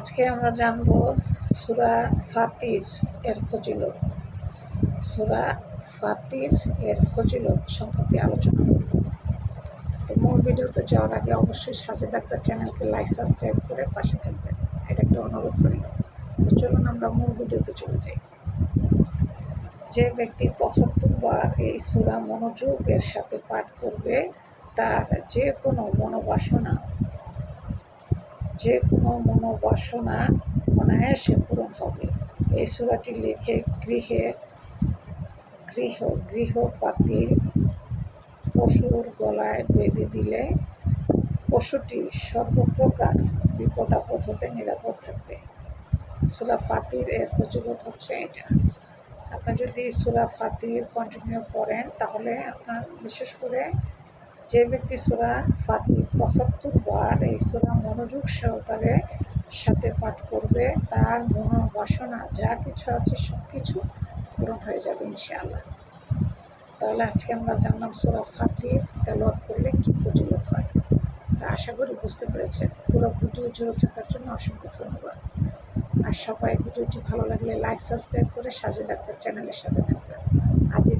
আজকে আমরা জানব সুরা ফাতির এর ফজিলত। সুরা ফাতির এর ফজিলত সম্পর্কে আলোচনা করব। তো মূল ভিডিওতে যাওয়ার আগে অবশ্যই সাজেদ ডাক্তার চ্যানেলকে লাইক সাবস্ক্রাইব করে পাশে থাকবেন। এটা একটা অনুরোধ রইল। তো চলুন আমরা মূল ভিডিওতে চলে যাই। যে ব্যক্তি পঁচাত্তরবার এই সুরা মনোযোগের সাথে পাঠ করবে, তার যে কোনো মনোবাসনা যে কোনো মনোবাসনা অনায়াসে পূরণ হবে। এই সুরাটি লিখে গৃহে গৃহ গৃহপাতি পশুর গলায় বেঁধে দিলে পশুটি সর্বপ্রকার বিপদ আপদ হতে নিরাপদ থাকবে। সুরা ফাতির এর প্রচুরত হচ্ছে এটা। আপনি যদি সুরা ফাতির কন্টিনিউ করেন তাহলে আপনার বিশেষ করে যে ব্যক্তি সুরা ফাতির পঁচাত্তর বার এই সুরা মনোযোগ সহকারে সাথে পাঠ করবে, তার মনোবাসনা যা কিছু আছে সব কিছু পূরণ হয়ে যাবে ইনশাআল্লাহ। তাহলে আজকে আমরা জানলাম সুরা ফাতির তেলোয়াত করলে কী প্রচলিত হয়। তা আশা করি বুঝতে পেরেছেন। পুরো ভিডিও জুড়ে থাকার জন্য অসংখ্য ধন্যবাদ। আর সবাই ভিডিওটি ভালো লাগলে লাইক সাবস্ক্রাইব করে সাজে ডাক্তার চ্যানেলের সাথে থাকবেন। আজ এই